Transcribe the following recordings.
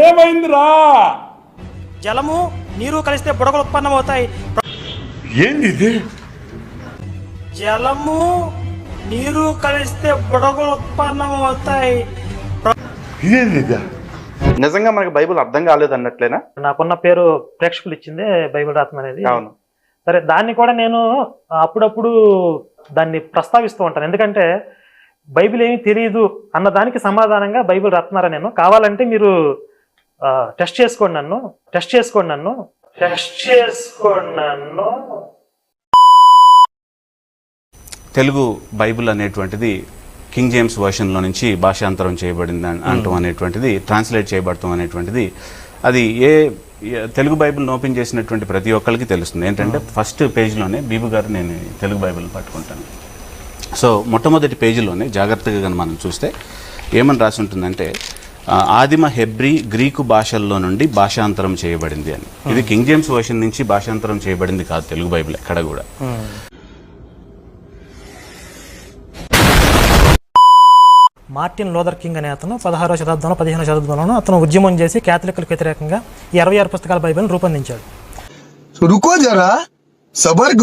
ఏమైందిరా? జలము నీరు కలిస్తే బుడగలు ఉత్పన్నమవుతాయి. ఏంది ఇది జలము నీరు కలిస్తే బుడగలు ఉత్పన్నమవుతాయి. ఇదేంది ఇది నిజంగా మనకి బైబిల్ అర్థం కాలేదు అన్నట్లేనా? నాకున్న పేరు ప్రేక్షకులు ఇచ్చిందే బైబిల్ రత్నం అనేది అవును. సరే దాన్ని కూడా నేను అప్పుడప్పుడు దాన్ని ప్రస్తావిస్తూ ఉంటాను. ఎందుకంటే బైబిల్ ఏమీ తెలియదు అన్న దానికి సమాధానంగా బైబిల్ రత్నారా నేను? కావాలంటే మీరు టెస్ట్ చేసుకోండి నన్ను టెస్ట్ చేసుకోండి నన్ను. టెస్ట్ చేసుకోండి నన్ను. తెలుగు బైబిల్ అనేటువంటిది కింగ్ జేమ్స్ వర్షన్లో నుంచి భాషాంతరం చేయబడింది అన్- అంటం అనేటువంటిది ట్రాన్స్లేట్ చేయబడటం అనేటువంటిది. అది ఏ తెలుగు బైబిల్ ఓపెన్ చేసినటువంటి ప్రతి ఒక్కరికి తెలుస్తుంది. ఏంటంటే ఫస్ట్ పేజ్లోనే బీబు గారు నేను తెలుగు బైబిల్ పట్టుకుంటాను. సో మొట్టమొదటి పేజీలోనే జాగ్రత్తగా మనం చూస్తే ఏమని రాసి ఉంటుందంటే ఆదిమ హెబ్రి గ్రీకు భాషల్లో నుండి భాషాంతరం చేయబడింది అని. ఇది కింగ్ జేమ్స్ వర్షన్ నుంచి భాషాంతరం చేయబడింది కాదు తెలుగు బైబిల్ ఎక్కడ కూడా. మార్టిన్ లోదర్ కింగ్ అనే అతను పదహారో శతాబ్దంలో పదిహేనో శతాబ్దంలోనూ అతను ఉద్యమం చేసి క్యాథలిక్లకు వ్యతిరేకంగా ఈ అరవై ఆరు పుస్తకాల బైబిల్ రూపొందించాడు. సబర్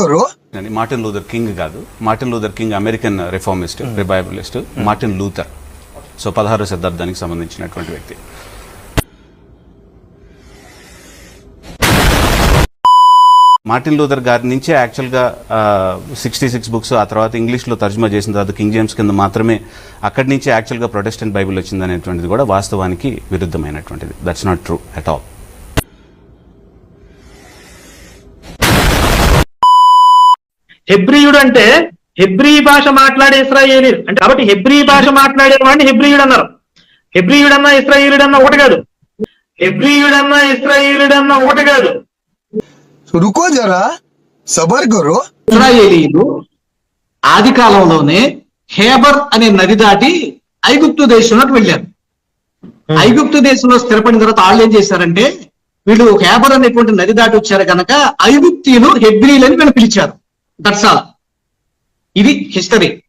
మార్టిన్ లూథర్ కింగ్ కాదు. Martin Luther King American reformist revivalist Martin Luther. So పదహారు శతాబ్దానికి సంబంధించినటువంటి వ్యక్తి. మార్టిన్ లూథర్ గారి నుంచే యాక్చువల్గా సిక్స్టీ సిక్స్ బుక్స్ ఆ తర్వాత ఇంగ్లీష్లో తర్జుమా చేసిన తర్వాత కింగ్ జేమ్స్ కింద మాత్రమే అక్కడి నుంచి యాక్చువల్గా ప్రొటెస్టెంట్ బైబిల్ వచ్చింది అనేటువంటిది కూడా వాస్తవానికి విరుద్ధమైనటువంటిది. That's not true at all హెబ్రియుడు అంటే హెబ్రీ భాష మాట్లాడే ఇస్రాయేలీ అంటే కాబట్టి హెబ్రీ భాష మాట్లాడే వాడిని హెబ్రియుడు అన్నారు హెబ్రియుడన్నా ఇస్రాయేలుడన్నా ఒకటి కాదు. హెబ్రియుడన్నా ఇస్రాయేలుడన్నా ఒకటి కాదు. రుకో జరా సబర్ ఇస్రాయేలీలు ఆది కాలంలోనే హేబర్ అనే నది దాటి ఐగుప్తు దేశంలోకి వెళ్ళారు. ఐగుప్తు దేశంలో స్థిరపడిన తర్వాత వాళ్ళు ఏం చేశారంటే వీళ్ళు హేబర్ అనేటువంటి నది దాటి వచ్చారు కనుక ఐగుప్తీలు హెబ్రీలని వీళ్ళు పిలిచారు. దట్స్ ఆల్ ఇది హిస్టరీ.